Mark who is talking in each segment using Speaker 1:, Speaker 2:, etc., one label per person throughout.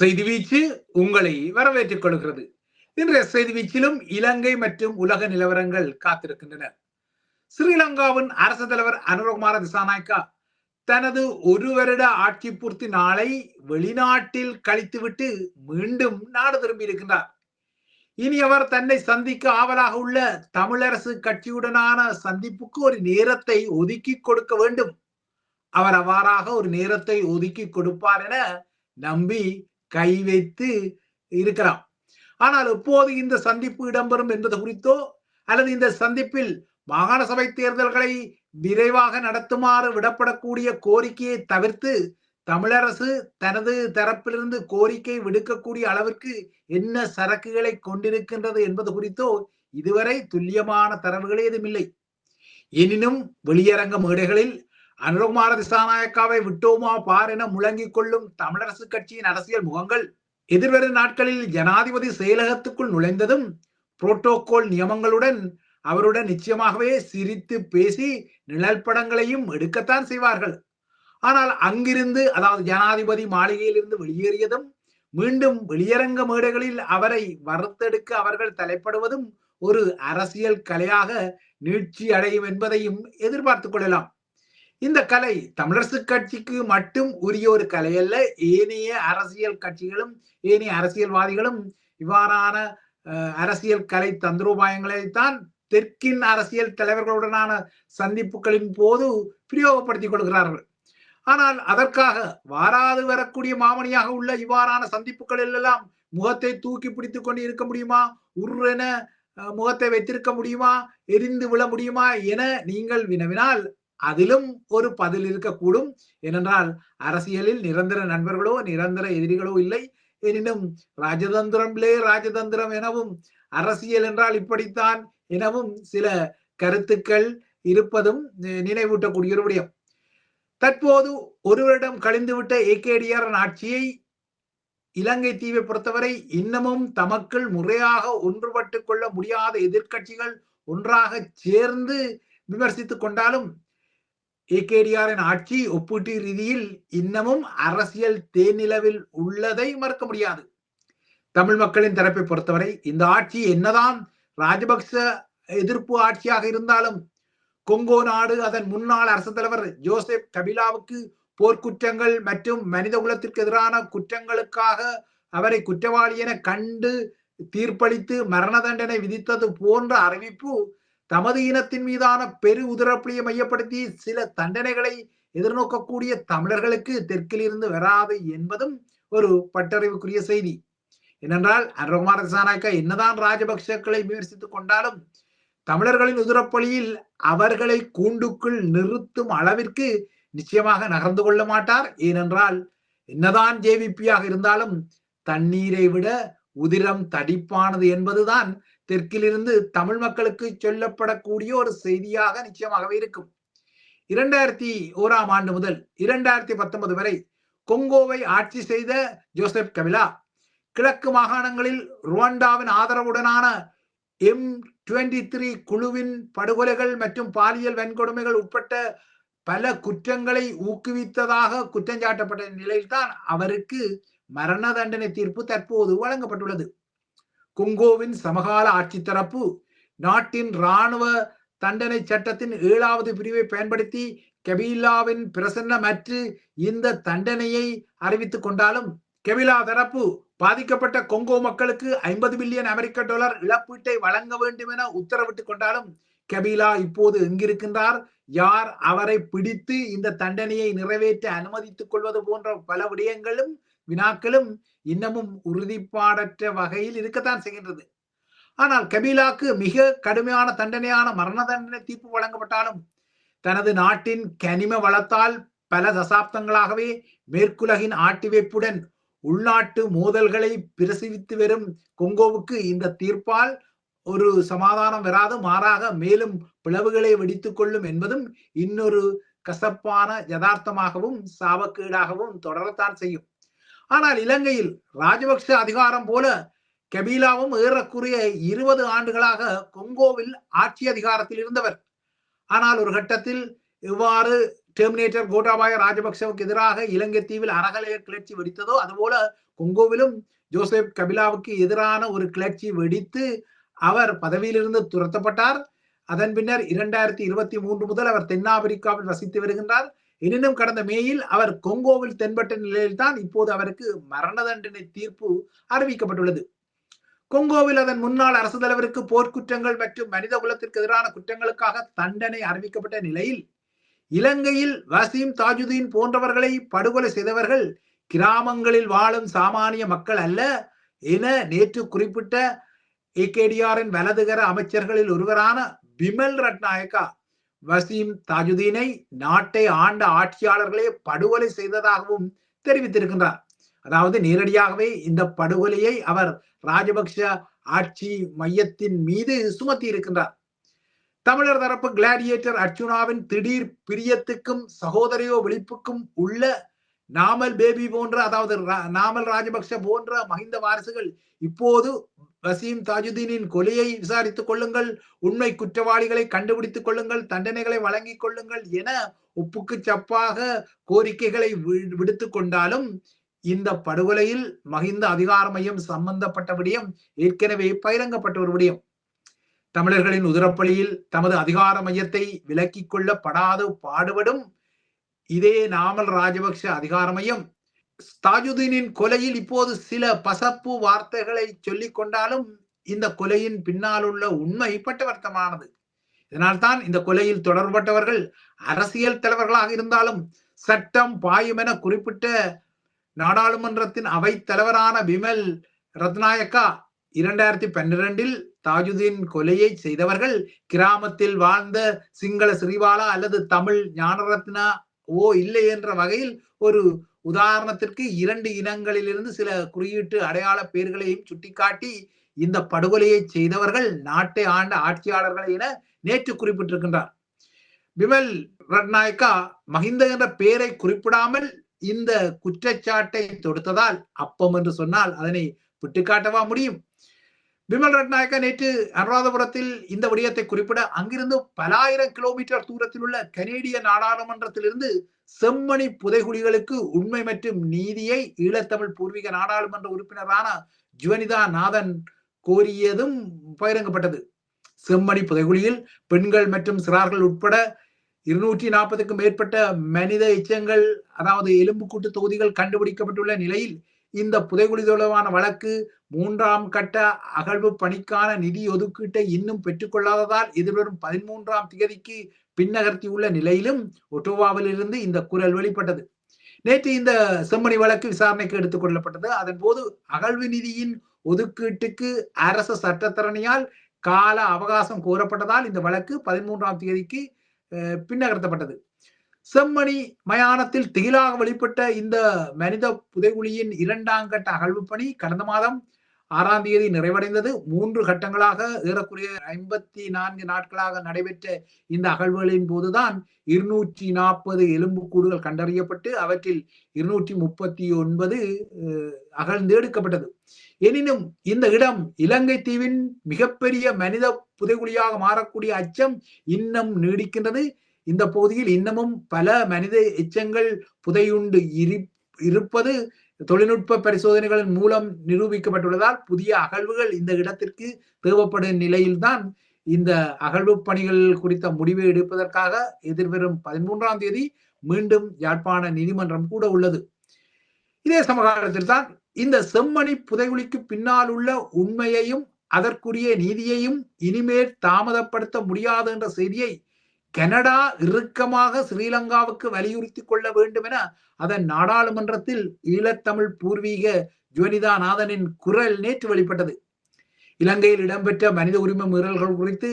Speaker 1: செய்தி வீச்சு உங்களை வரவேற்றுக் கொள்கிறது. இன்றைய செய்தி வீச்சிலும் இலங்கை மற்றும் உலக நிலவரங்கள் காத்திருக்கின்றன. ஸ்ரீலங்காவின் அரசு தலைவர் அனுரகுமார திசாநாயக்கா தனது ஒரு வருட ஆட்சி பூர்த்தி நாளை வெளிநாட்டில் கழித்துவிட்டு மீண்டும் நாடு திரும்பி இருக்கின்றார் இனி அவர் தன்னை சந்திக்க ஆவலாக உள்ள தமிழரசு கட்சியுடனான சந்திப்புக்கு ஒரு நேரத்தை ஒதுக்கி கொடுக்க வேண்டும். அவர் அவ்வாறாக ஒரு நேரத்தை ஒதுக்கி கொடுப்பார் என நம்பி கை வைத்து இருக்கலாம் ஆனால் எப்போது இந்த சந்திப்பு இடம்பெறும் என்பது குறித்தோ அல்லது இந்த சந்திப்பில் மாகாண சபை தேர்தல்களை விரைவாக நடத்துமாறு விடப்படக்கூடிய கோரிக்கையை தவிர்த்து தமிழரசு தனது தரப்பிலிருந்து கோரிக்கை விடுக்கக்கூடிய அளவிற்கு என்ன சரக்குகளை கொண்டிருக்கின்றது என்பது குறித்தோ இதுவரை துல்லியமான தரவுகள் ஏதுமில்லை எனினும் வெளியரங்க மேடைகளில் அனுரகுமார திசாநாயக்காவை விட்டோமா? பார் என முழங்கிக் கொள்ளும் தமிழரசு கட்சியின் அரசியல் முகங்கள் எதிர்வரும் நாட்களில் ஜனாதிபதி செயலகத்துக்குள் நுழைந்ததும் புரோட்டோகால் நியமங்களுடன் அவருடன் நிச்சயமாகவே சிரித்து பேசி நிழல் படங்களையும் எடுக்கத்தான் செய்வார்கள். ஆனால் அங்கிருந்து அதாவது ஜனாதிபதி மாளிகையிலிருந்து வெளியேறியதும் மீண்டும் வெளியரங்க மேடைகளில் அவரை வறுத்தெடுக்க அவர்கள் தலைப்படுவதும் ஒரு அரசியல் கலையாக நீட்சி அடையும் என்பதையும் எதிர்பார்த்துக் கொள்ளலாம். இந்த கலை தமிழரசு கட்சிக்கு மட்டும் உரிய ஒரு கலை அல்ல. ஏனைய அரசியல் கட்சிகளும் ஏனைய அரசியல்வாதிகளும் இவ்வாறான அரசியல் கலை தந்திரோபாயங்களைத்தான் தெற்கின் அரசியல் தலைவர்களுடனான சந்திப்புகளின் போது பிரயோகப்படுத்திக் கொள்கிறார்கள். ஆனால் அதற்காக வாராது வரக்கூடிய மாமணியாக உள்ள இவ்வாறான சந்திப்புகளில் எல்லாம் முகத்தை தூக்கி பிடித்துக் கொண்டு இருக்க முடியுமா? உருவென முகத்தை வைத்திருக்க முடியுமா? எரிந்து விழ முடியுமா? என நீங்கள் வினவினால் அதிலும் ஒரு பதில் இருக்கக்கூடும். ஏனென்றால் அரசியலில் நிரந்தர நண்பர்களோ நிரந்தர எதிரிகளோ இல்லை. எனினும் ராஜதந்திரம்லே ராஜதந்திரம் எனவும் அரசியல் என்றால் இப்படித்தான் எனவும் சில கருத்துக்கள் இருப்பதும் நினைவூட்டக்கூடிய ஒரு விடயம். தற்போது ஒரு வருடம் கழிந்துவிட்ட ஏகேடிஆர் ஆட்சியை இலங்கை தீவை பொறுத்தவரை இன்னமும் தமக்குள் முறையாக ஒன்றுபட்டு கொள்ள முடியாத எதிர்கட்சிகள் ஒன்றாக சேர்ந்து விமர்சித்துக் கொண்டாலும் ஏகேடிஆரின் ஆட்சி ஒப்பீட்டு ரீதியில் இன்னமும் அரசியல் தேனிலவில் உள்ளதை மறுக்க முடியாது. தமிழ் மக்களின் தரப்பை பொறுத்தவரை இந்த ஆட்சி என்னதான் ராஜபக்ச எதிர்ப்பு ஆட்சியாக இருந்தாலும் கொங்கோ நாடு அதன் முன்னாள் அரசு தலைவர் ஜோசப் கபிலாவுக்கு போர்க்குற்றங்கள் மற்றும் மனித குலத்திற்கு எதிரான குற்றங்களுக்காக அவரை குற்றவாளி என கண்டு தீர்ப்பளித்து மரண தண்டனை விதித்தது போன்ற அறிவிப்பு தமது இனத்தின் மீதான பெரு உதிரப்புலியை மையப்படுத்தி சில தண்டனைகளை எதிர்நோக்கக்கூடிய தமிழர்களுக்கு தெற்கில் இருந்து வராது என்பதும் ஒரு பட்டறிவுக்குரிய செய்தி. ஏனென்றால் அனுரகுமார சாணாக்கா என்னதான் ராஜபக்சக்களை விமர்சித்துக் கொண்டாலும் தமிழர்களின் உதிரப்பொழியில் அவர்களை கூண்டுக்குள் நிறுத்தும் அளவிற்கு நிச்சயமாக நகர்ந்து கொள்ள மாட்டார். ஏனென்றால் என்னதான் ஜேவிபியாக இருந்தாலும் தண்ணீரை விட உதிரம் தடிப்பானது என்பதுதான் தெற்கிலிருந்து தமிழ் மக்களுக்கு சொல்லப்படக்கூடிய ஒரு செய்தியாக நிச்சயமாகவே இருக்கும். இரண்டாயிரத்தி ஓராம் ஆண்டு முதல் இரண்டாயிரத்தி பத்தொன்பது வரை கொங்கோவை ஆட்சி செய்த ஜோசப் கபிலா கிழக்கு மாகாணங்களில் ருவாண்டாவின் ஆதரவுடனான எம் டுவெண்டி த்ரீ குழுவின் படுகொலைகள் மற்றும் பாலியல் வன்கொடுமைகள் உட்பட்ட பல குற்றங்களை ஊக்குவித்ததாக குற்றஞ்சாட்டப்பட்ட நிலையில்தான் அவருக்கு மரண தண்டனை தீர்ப்பு தற்போது வழங்கப்பட்டுள்ளது. கொங்கோவின் சமகால ஆட்சி தரப்பு நாட்டின் இராணுவ தண்டனை சட்டத்தின் ஏழாவது பிரிவை பயன்படுத்தி கபீலாவின் பிரசன்னமற்று இந்த தண்டனையை அறிவித்துக் கொண்டாலும் கபிலா தரப்பு பாதிக்கப்பட்ட கொங்கோ மக்களுக்கு ஐம்பது பில்லியன் அமெரிக்க டாலர் இழப்பீட்டை வழங்க வேண்டும் என உத்தரவிட்டுக் கொண்டாலும் கபிலா இப்போது எங்கிருக்கின்றார்? யார் அவரை பிடித்து இந்த தண்டனையை நிறைவேற்ற அனுமதித்துக் கொள்வது போன்ற பல விடயங்களும் வினாக்களும் இன்னமும் உறுதிப்பாடற்ற வகையில் இருக்கத்தான் செய்கின்றது. ஆனால் கபிலாக்கு மிக கடுமையான தண்டனையான மரண தண்டனை தீர்ப்பு வழங்கப்பட்டாலும் தனது நாட்டின் கனிம வளத்தால் பல தசாப்தங்களாகவே மேற்குலகின் ஆட்டிவைப்புடன் உள்நாட்டு மோதல்களை பிரசவித்து வரும் கொங்கோவுக்கு இந்த தீர்ப்பால் ஒரு சமாதானம் வராது மாறாக மேலும் பிளவுகளை வெடித்துக் கொள்ளும் என்பதும் இன்னொரு கசப்பான யதார்த்தமாகவும் சாபக்கீடாகவும் தொடரத்தான் செய்யும். ஆனால் இலங்கையில் ராஜபக்ச அதிகாரம் போல கபீலாவும் ஏறக்குறைய இருபது ஆண்டுகளாக கொங்கோவில் ஆட்சி அதிகாரத்தில் இருந்தவர். ஆனால் ஒரு கட்டத்தில் இவ்வாறு டெர்மினேட்டர் கோட்டாபாய ராஜபக்சவுக்கு எதிராக இலங்கை தீவில் அறகலைய கிளர்ச்சி வெடித்ததோ அதுபோல கொங்கோவிலும் ஜோசப் கபிலாவுக்கு எதிரான ஒரு கிளர்ச்சி வெடித்து அவர் பதவியிலிருந்து துரத்தப்பட்டார். அதன் பின்னர் இரண்டாயிரத்தி இருபத்தி மூன்று முதல் அவர் தென்னாப்பிரிக்காவில் வசித்து வருகின்றார். எனினும் கடந்த மேயில் அவர் கொங்கோவில் தென்பட்ட நிலையில்தான் இப்போது அவருக்கு மரண தண்டனை தீர்ப்பு அறிவிக்கப்பட்டுள்ளது. கொங்கோவில் அதன் முன்னாள் அரசு தலைவருக்கு போர்க்குற்றங்கள் மற்றும் மனித குலத்திற்கு எதிரான குற்றங்களுக்காக தண்டனை அறிவிக்கப்பட்ட நிலையில் இலங்கையில் வசீம் தாஜுதீன் போன்றவர்களை படுகொலை செய்தவர்கள் கிராமங்களில் வாழும் சாமானிய மக்கள் அல்ல என நேற்று குறிப்பிட்ட ஏகேடிஆரின் வலதுகர அமைச்சர்களில் ஒருவரான பிமல் ரட்நாயக்கா வசீம் தாஜுதீனை நாட்டை ஆண்ட ஆட்சியாளர்களே படுகொலை செய்ததாகவும் தெரிவித்திருக்கின்றார். அதாவது நேரடியாகவே இந்த படுகொலையை அவர் ராஜபக்ஷ ஆட்சி மையத்தின் மீது சுமத்தி இருக்கின்றார். தமிழர் தரப்பு கிளாடியேட்டர் அர்ஜுனாவின் திடீர் பிரியத்துக்கும் சகோதரியோ விழிப்புக்கும் உள்ள நாமல் பேபி போன்ற அதாவது நாமல் ராஜபக்ஷ போன்ற மஹிந்த வாரிசுகள் இப்போது வசீம் தாஜுதீனின் கொலையை விசாரித்துக் கொள்ளுங்கள் உண்மை குற்றவாளிகளை கண்டுபிடித்துக் கொள்ளுங்கள் தண்டனைகளை வழங்கிக் கொள்ளுங்கள் என உப்புக்கு சப்பாக கோரிக்கைகளை விடுத்து கொண்டாலும் இந்த படுகொலையில் மகிந்த அதிகார மையம் சம்பந்தப்பட்ட விடயம் ஏற்கனவே பகிரங்கப்பட்ட ஒரு விடயம். தமிழர்களின் உதிரப்பள்ளியில் தமது அதிகார மையத்தை விலக்கிக் கொள்ளப்படாது பாடுபடும் இதே நாமல் ராஜபக்ஷ அதிகார மையம் தாஜுதீனின் கொலையில் இப்போது சில பசப்பு வார்த்தைகளை சொல்லிக் கொண்டாலும் இந்த கொலையின் பின்னால் உள்ள உண்மை பட்டவர்த்தமானது இதனால்தான் இந்த கொலையில் தொடர்பட்டவர்கள் அரசியல் தலைவர்களாக இருந்தாலும் சட்டம் பாயும் என குறிப்பிட்ட நாடாளுமன்றத்தின் அவை தலைவரான பிமல் ரத்நாயக்கா இரண்டாயிரத்தி பன்னிரண்டில் தாஜுதீன் கொலையை செய்தவர்கள் கிராமத்தில் வாழ்ந்த சிங்கள சிறிவாலா அல்லது தமிழ் ஞானரத்னா ஓ இல்லை என்ற வகையில் ஒரு உதாரணத்திற்கு இரண்டு இனங்களிலிருந்து சில குறியீட்டு அடையாள பெயர்களையும் சுட்டிக்காட்டி இந்த படுகொலையை செய்தவர்கள் நாட்டை ஆண்ட ஆட்சியாளர்கள் என நேற்று குறிப்பிட்டிருக்கின்றார். பிமல் ரட்நாயக்கா மஹிந்த என்ற பெயரை குறிப்பிடாமல் இந்த குற்றச்சாட்டை தொடுத்ததால் அப்பம் என்று சொன்னால் அதனை விட்டுக்காட்டவா முடியும்? பிமல் ரட்நாயக்க நேற்று அனுராதபுரத்தில் இந்த விடயத்தை குறிப்பிட அங்கிருந்து பல ஆயிரம் கிலோமீட்டர் தூரத்தில் உள்ள கனேடிய நாடாளுமன்றத்திலிருந்து செம்மணி புதைகுழிகளுக்கு உண்மை மற்றும் நீதியை ஈழத்தமிழ் பூர்வீக நாடாளுமன்ற உறுப்பினரான ஜுவனிதா நாதன் கோரியதும் பகிரங்கப்பட்டது. செம்மணி புதைகுழியில் பெண்கள் மற்றும் சிறார்கள் உட்பட இருநூற்றி நாற்பதுக்கும் மேற்பட்ட மனித எச்சங்கள் அதாவது எலும்புக்கூட்டு தொகுதிகள் கண்டுபிடிக்கப்பட்டுள்ள நிலையில் இந்த புதைகுழி தொடர்பான வழக்கு மூன்றாம் கட்ட அகழ்வு பணிக்கான நிதி ஒதுக்கீட்டை இன்னும் பெற்றுக்கொள்ளாததால் எதிர்வரும் பதிமூன்றாம் தேதிக்கு பின்னகர்த்தியுள்ள நிலையிலும் ஒட்டோவாவிலிருந்து இந்த குரல் வெளிப்பட்டது. நேற்று இந்த செம்மணி வழக்கு விசாரணைக்கு எடுத்துக் கொள்ளப்பட்டது. அதன் போது அகழ்வு நிதியின் ஒதுக்கீட்டுக்கு அரசு சட்டத்தரணியால் கால அவகாசம் கோரப்பட்டதால் இந்த வழக்கு பதிமூன்றாம் தேதிக்கு பின்னகர்த்தப்பட்டது. செம்மணி மயானத்தில் திகிலாக வெளிப்பட்ட இந்த மனித புதைகுழியின் இரண்டாம் கட்ட அகழ்வு பணி கடந்த மாதம் ஆறாம் தேதி நிறைவடைந்தது. மூன்று கட்டங்களாக ஏறக்குறைய ஐம்பத்தி நான்கு நாட்களாக நடைபெற்ற இந்த அகழ்வுகளின் போதுதான் இருநூற்றி நாற்பது எலும்புக்கூடுகள் கண்டறியப்பட்டு அவற்றில் இருநூற்றி முப்பத்தி ஒன்பது அகழ்ந்து எடுக்கப்பட்டது. எனினும் இந்த இடம் இலங்கை தீவின் மிகப்பெரிய மனித புதைகுழியாக மாறக்கூடிய அச்சம் இன்னும் நீடிக்கின்றது. இந்த பகுதியில் இன்னமும் பல மனித எச்சங்கள் புதையுண்டு. இருப்பது தொழில்நுட்ப பரிசோதனைகளின் மூலம் நிரூபிக்கப்பட்டுள்ளதால் புதிய அகழ்வுகள் இந்த இடத்திற்கு தேவைப்படும் நிலையில்தான் இந்த அகழ்வு பணிகள் குறித்த முடிவை எடுப்பதற்காக எதிர்வரும் பதிமூன்றாம் தேதி மீண்டும் யாழ்ப்பாண நீதிமன்றம் கூட உள்ளது. இதே சமகாலத்தில் தான் இந்த செம்மணி புதைகுழிக்கு பின்னால் உள்ள உண்மையையும் அதற்குரிய நீதியையும் இனிமேல் தாமதப்படுத்த முடியாது என்ற செய்தியை கனடா இறுக்கமாக ஸ்ரீலங்காவுக்கு வலியுறுத்தி கொள்ள வேண்டும் என அதன் நாடாளுமன்றத்தில் ஈழத்தமிழ் பூர்வீக ஜுவனிதா நாதனின் குரல் நேற்று வெளிப்பட்டது. இலங்கையில் இடம்பெற்ற மனித உரிமை மீறல்கள் குறித்து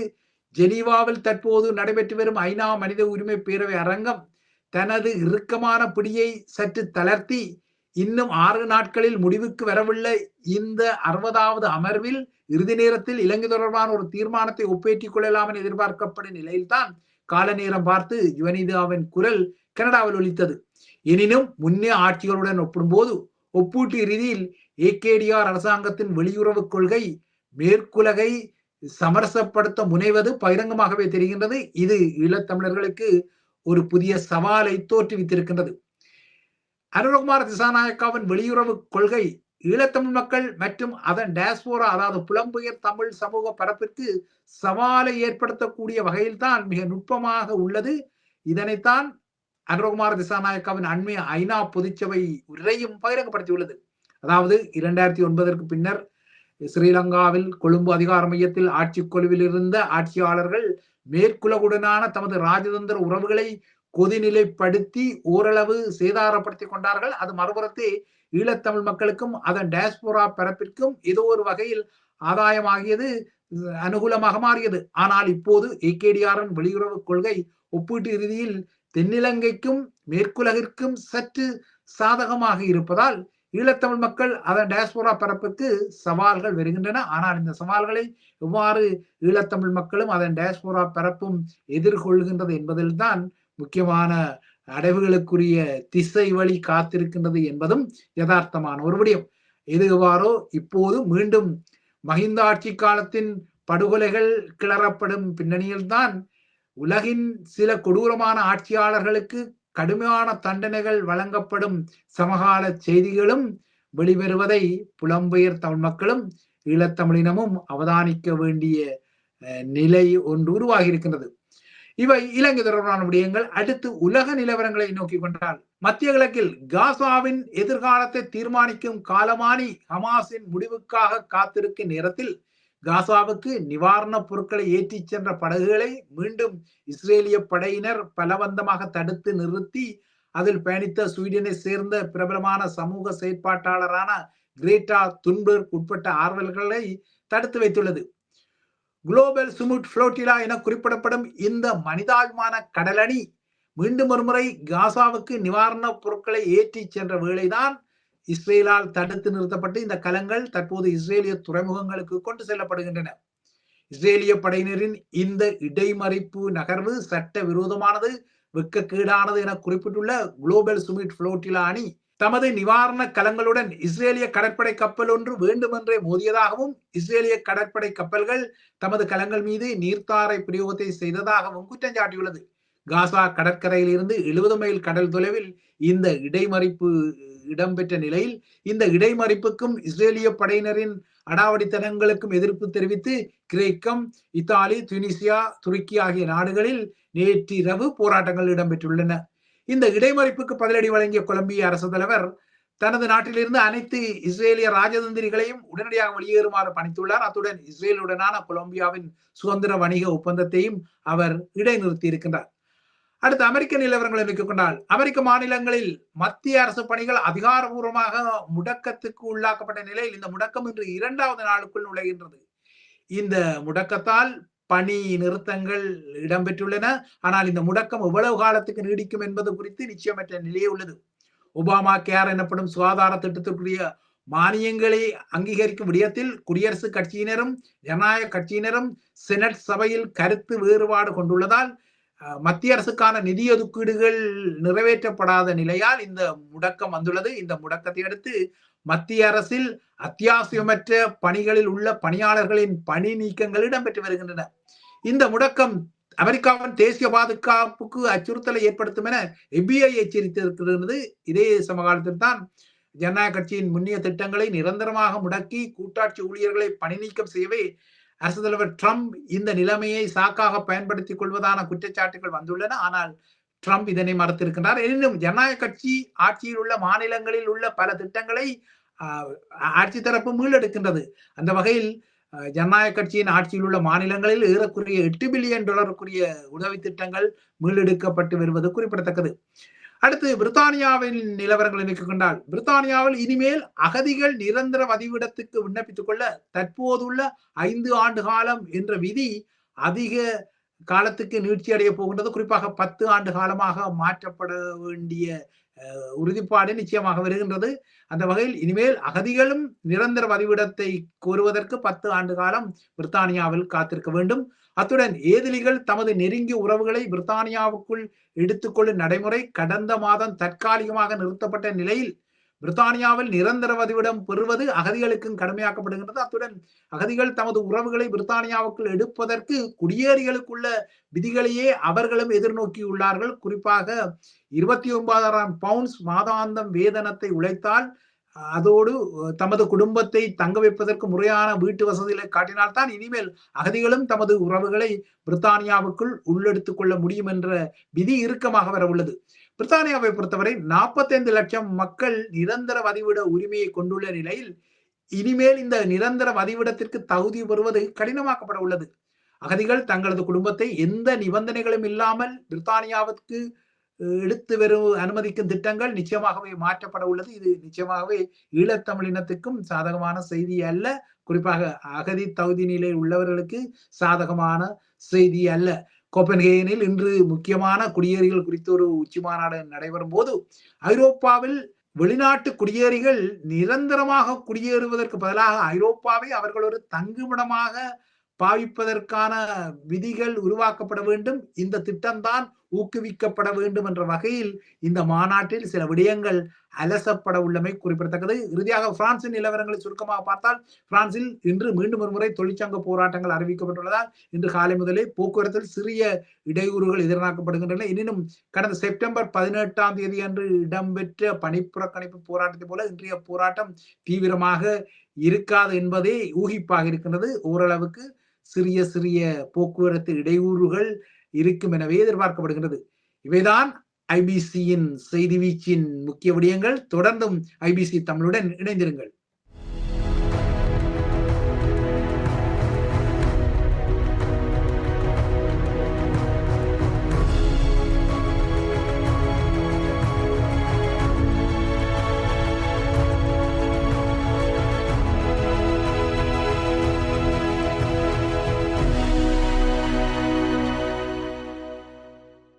Speaker 1: ஜெனீவாவில் தற்போது நடைபெற்று வரும் ஐநா மனித உரிமை பேரவை அரங்கம் தனது இறுக்கமான பிடியை சற்று தளர்த்தி இன்னும் ஆறு நாட்களில் முடிவுக்கு வரவுள்ள இந்த அறுபதாவது அமர்வில் இறுதி நேரத்தில் இலங்கை தொடர்பான ஒரு தீர்மானத்தை ஒப்பேற்றிக் கொள்ளலாம் என எதிர்பார்க்கப்படும் நிலையில்தான் கால நேரம் பார்த்து ஜுவனிதாவின் குரல் கனடாவில் ஒலித்தது. எனினும் முன்னே ஆட்சிகளுடன் ஒப்பிடும்போது ஒப்பீட்டு ரீதியில் ஏகேடிஆர் அரசாங்கத்தின் வெளியுறவு கொள்கை மேற்குலகை சமரசப்படுத்த முனைவது பகிரங்கமாகவே தெரிகின்றது. இது ஈழத்தமிழர்களுக்கு ஒரு புதிய சவாலை தோற்றுவித்திருக்கின்றது. அனுரகுமார் திசாநாயக்காவின் வெளியுறவு கொள்கை ஈழத்தமிழ் மக்கள் மற்றும் அதன் டேஸ்போரா அதாவது புலம்பெயர் தமிழ் சமூக பரப்பிற்கு சவாலை ஏற்படுத்தக்கூடிய வகையில்தான் மிக நுட்பமாக உள்ளது. இதனைத்தான் அனுரகுமார் திசாநாயக்காவின் அண்மைய ஐநா பொதுச்சபை உரையும் பகிரங்கப்படுத்தியுள்ளது. அதாவது இரண்டாயிரத்தி ஒன்பதற்கு பின்னர் ஸ்ரீலங்காவில் கொழும்பு அதிகார மையத்தில் ஆட்சி குழுவில் இருந்த ஆட்சியாளர்கள் மேற்குலகுடனான தமது ராஜதந்திர உறவுகளை கொதிநிலைப்படுத்தி ஓரளவு சேதாரப்படுத்தி கொண்டார்கள். அது மறுபுறத்தே ஈழத்தமிழ் மக்களுக்கும் அதன் டேஸ்போரா பரப்பிற்கும் ஏதோ ஒரு வகையில் ஆதாயமாகியது அனுகூலமாக மாறியது. ஆனால் இப்போது ஏகேடிஆரின் வெளியுறவு கொள்கை ஒப்பீட்டு ரீதியில் தென்னிலங்கைக்கும் மேற்குலகிற்கும் சற்று சாதகமாக இருப்பதால் ஈழத்தமிழ் மக்கள் அதன் டயஸ்போரா பரப்புக்கு சவால்கள் வருகின்றன. ஆனால் இந்த சவால்களை எவ்வாறு ஈழத்தமிழ் மக்களும் அதன் டயஸ்போரா பரப்பும் எதிர்கொள்கின்றது என்பதில்தான் முக்கியமான அடைவுகளுக்குரிய திசை வழி காத்திருக்கின்றது என்பதும் யதார்த்தமான ஒரு விடயம். எதுவாரோ இப்போது மீண்டும் மஹிந்த ஆட்சி காலத்தின் படுகொலைகள் கிளறப்படும் பின்னணியில்தான் உலகின் சில கொடூரமான ஆட்சியாளர்களுக்கு கடுமையான தண்டனைகள் வழங்கப்படும் சமகால செய்திகளும் வெளிவருவதை புலம்பெயர் தமிழ் மக்களும் ஈழத்தமிழினமும் அவதானிக்க வேண்டிய நிலை ஒன்று உருவாகி இருக்கின்றது இவை இலங்கை தொடர்பான விடயங்கள். அடுத்து உலக நிலவரங்களை நோக்கி கொண்டால் மத்திய கிழக்கில் காசாவின் எதிர்காலத்தை தீர்மானிக்கும் காலமானி ஹமாஸின் முடிவுக்காக காத்திருக்கும் நேரத்தில் காசாவுக்கு நிவாரணப் பொருட்களை ஏற்றிச் சென்ற படகுகளை மீண்டும் இஸ்ரேலிய படையினர் பலவந்தமாக தடுத்து நிறுத்தி அதில் பயணித்த ஸ்வீடனை சேர்ந்த பிரபலமான சமூக செயற்பாட்டாளரான கிரேட்டா துன்பர்க் உட்பட்ட ஆர்வல்களை தடுத்து வைத்துள்ளது. குளோபல் சுமுட் புளோட்டிலா என குறிப்பிடப்படும் இந்த மனிதாழ்மான கடலணி மீண்டும் ஒருமுறை காசாவுக்கு நிவாரணப் பொருட்களை ஏற்றி சென்ற வேளைதான் இஸ்ரேலால் தடுத்து நிறுத்தப்பட்டு இந்த கலங்கள் தற்போது இஸ்ரேலிய துறைமுகங்களுக்கு கொண்டு செல்லப்படுகின்றன. இஸ்ரேலிய படையினரின் இந்த இடைமறிப்பு நகர்வு சட்ட விரோதமானது வெக்கக்கீடானது என குறிப்பிட்டுள்ள குளோபல் சுமிட் புளோட்டிலா அணி தமது நிவாரண கலங்களுடன் இஸ்ரேலிய கடற்படை கப்பல் ஒன்று வேண்டுமென்றே மோதியதாகவும் இஸ்ரேலிய கடற்படை கப்பல்கள் தமது கலங்கள் மீது நீர்த்தாரை பிரயோகத்தை செய்ததாகவும் குற்றம் சாட்டியுள்ளது. காசா கடற்கரையில் இருந்து எழுபது மைல் கடல் தொலைவில் இந்த இடைமறிப்பு இடம்பெற்ற நிலையில் இந்த இடைமறிப்புக்கும் இஸ்ரேலிய படையினரின் அடாவடித்தனங்களுக்கும் எதிர்ப்பு தெரிவித்து கிரேக்கம் இத்தாலி துனிசியா துருக்கி ஆகிய நாடுகளில் நேற்றிரவு போராட்டங்கள் இடம்பெற்றுள்ளன. இந்த இடைமறிப்புக்கு பதிலடி வழங்கிய கொலம்பிய அரசு தலைவர் தனது நாட்டிலிருந்து அனைத்து இஸ்ரேலிய ராஜதந்திரிகளையும் உடனடியாக வெளியேறுமாறு பணித்துள்ளார். அத்துடன் இஸ்ரேலுடனான கொலம்பியாவின் சுதந்திர வணிக ஒப்பந்தத்தையும் அவர் இடைநிறுத்தி இருக்கின்றார் அடுத்து அமெரிக்க நிலவரங்களை வைத்துக் கொண்டால் அமெரிக்க மாநிலங்களில் மத்திய அரசு பணிகள் அதிகாரபூர்வமாக முடக்கத்துக்கு உள்ளாக்கப்பட்ட நிலையில் இந்த முடக்கம் இன்று இரண்டாவது நாளுக்குள் நுழைகின்றது. இந்த முடக்கத்தால் பணி நிறுத்தங்கள் இடம்பெற்றுள்ளன. ஆனால் இந்த முடக்கம் எவ்வளவு காலத்துக்கு நீடிக்கும் என்பது குறித்து நிச்சயமற்ற நிலையே உள்ளது. ஒபாமா கேர் எனப்படும் சுகாதார திட்டத்திற்குரிய மானியங்களை அங்கீகரிக்கும் விடயத்தில் குடியரசுக் கட்சியினரும் ஜனநாயக கட்சியினரும் செனட் சபையில் கருத்து வேறுபாடு கொண்டுள்ளதால் மத்திய அரசுக்கான நிதி ஒதுக்கீடுகள் நிறைவேற்றப்படாத நிலையால் இந்த முடக்கம் வந்துள்ளது. இந்த முடக்கத்தை அடுத்து மத்திய அரசில் அத்தியாவசியமற்ற பணிகளில் உள்ள பணியாளர்களின் பணி நீக்கங்கள் இடம்பெற்று வருகின்றன. இந்த முடக்கம் அமெரிக்காவின் தேசிய பாதுகாப்புக்கு அச்சுறுத்தலை ஏற்படுத்தும் என எபிஐ எச்சரித்திருக்கிறது. இதே சமகாலத்தில் தான் ஜனநாயக கட்சியின் முன்னிய திட்டங்களை நிரந்தரமாக முடக்கி கூட்டாட்சி ஊழியர்களை பணி நீக்கம் செய்யவே அரசு தலைவர் ட்ரம்ப் இந்த நிலைமையை சாக்காக பயன்படுத்திக் கொள்வதான குற்றச்சாட்டுகள் வந்துள்ளன. ஆனால் ட்ரம்ப் இதனை மறுத்திருக்கின்றார். எனினும் ஜனநாயக கட்சி ஆட்சியில் உள்ள மாநிலங்களில் உள்ள பல திட்டங்களை ஆட்சி தரப்பு மீளெடுக்கின்றது. அந்த வகையில் ஜனநாயக கட்சியின் ஆட்சியில் உள்ள மாநிலங்களில் ஏறக்குரிய எட்டு பில்லியன் டாலருக்குரிய உதவி திட்டங்கள் மீளெடுக்கப்பட்டு வருவது குறிப்பிடத்தக்கது. அடுத்து பிரித்தானியாவின் நிலவரங்களை நினைத்துக் கொண்டால் பிரித்தானியாவில் இனிமேல் அகதிகள் நிரந்தர வதிவிடத்துக்கு விண்ணப்பித்துக் கொள்ள தற்போதுள்ள ஐந்து ஆண்டு காலம் என்ற விதி அதிக காலத்துக்கு நீட்சி அடைய போகின்றது. குறிப்பாக பத்து ஆண்டு காலமாக மாற்றப்பட வேண்டிய உறுதிப்பாடு நிச்சயமாக வருகின்றது. அந்த வகையில் இனிமேல் அகதிகளும் நிரந்தர வதிவிடத்தை கோருவதற்கு பத்து ஆண்டு காலம் பிரித்தானியாவில் காத்திருக்க வேண்டும். அத்துடன் ஏதிலிகள் தமது நெருங்கிய உறவுகளை பிரித்தானியாவுக்குள் எடுத்துக்கொள்ளும் நடைமுறை கடந்த மாதம் தற்காலிகமாக நிறுத்தப்பட்ட நிலையில் பிரித்தானியாவில் நிரந்தர வதிவிடம் பெறுவது அகதிகளுக்கும் கடுமையாக்கப்படுகின்றது. அத்துடன் அகதிகள் தமது உறவுகளை பிரித்தானியாவுக்குள் எடுப்பதற்கு குடியேறிகளுக்குள்ள விதிகளையே அவர்களும் எதிர்நோக்கியுள்ளார்கள் குறிப்பாக இருபத்தி ஒன்பதாயிரம் பவுண்ட்ஸ் மாதாந்தம் வேதனத்தை உழைத்தால் அதோடு தமது குடும்பத்தை தங்க வைப்பதற்கு முறையான வீட்டு வசதிகளை காட்டினால்தான் இனிமேல் அகதிகளும் தமது உறவுகளை பிரித்தானியாவுக்குள் உள்ளெடுத்துக் கொள்ள முடியும் என்ற விதி இறுக்கமாக வர உள்ளது பிரித்தானியாவை பொறுத்தவரை நாற்பத்தைந்து லட்சம் மக்கள் நிரந்தர வதிவிட உரிமையை கொண்டுள்ள நிலையில் இனிமேல் இந்த நிரந்தர வதிவிடத்திற்கு தகுதி பெறுவது கடினமாக்கப்பட உள்ளது. அகதிகள் தங்களது குடும்பத்தை எந்த நிபந்தனைகளும் இல்லாமல் பிரித்தானியாவுக்கு எடுத்து வரும் அனுமதிக்கும் திட்டங்கள் நிச்சயமாகவே மாற்றப்பட உள்ளது. இது நிச்சயமாகவே ஈழத்தமிழினத்துக்கும் சாதகமான செய்தி அல்ல. குறிப்பாக அகதி தகுதி நிலையில் உள்ளவர்களுக்கு சாதகமான செய்தி அல்ல. கோப்பன்ஹேகனில் இன்று முக்கியமான குடியேறிகள் குறித்த ஒரு உச்சி மாநாடு நடைபெறும் போது ஐரோப்பாவில் வெளிநாட்டு குடியேறிகள் நிரந்தரமாக குடியேறுவதற்கு பதிலாக ஐரோப்பாவை அவர்கள் ஒரு தங்குமிடமாக பாவிப்பதற்கான விதிகள் உருவாக்கப்பட வேண்டும். இந்த திட்டம்தான் ஊக்குவிக்கப்பட வேண்டும் என்ற வகையில் இந்த மாநாட்டில் சில விடயங்கள் அலசப்பட உள்ளமை குறிப்பிடத்தக்கது. இறுதியாக பிரான்சின் நிலவரங்களை சுருக்கமாக பார்த்தால் பிரான்சில் இன்று மீண்டும் ஒரு முறை தொழிற்சங்க போராட்டங்கள் அறிவிக்கப்பட்டுள்ளதால் இன்று காலை முதலே போக்குவரத்தில் சிறிய இடையூறுகள் எதிர்நோக்கப்படுகின்றன. எனினும் கடந்த செப்டம்பர் பதினெட்டாம் தேதி அன்று இடம்பெற்ற பணிப்புறக்கணிப்பு போராட்டத்தை போல இன்றைய போராட்டம் தீவிரமாக இருக்காது என்பதே ஊகிப்பாக இருக்கின்றது. ஓரளவுக்கு சிறிய சிறிய போக்குவரத்து இடையூறுகள் இருக்கும் எனவே எதிர்பார்க்கப்படுகிறது இவைதான் ஐபிசியின் செய்தி வீச்சின் முக்கிய விடயங்கள். தொடர்ந்தும் ஐபிசி தமிழுடன் இணைந்திருங்கள்.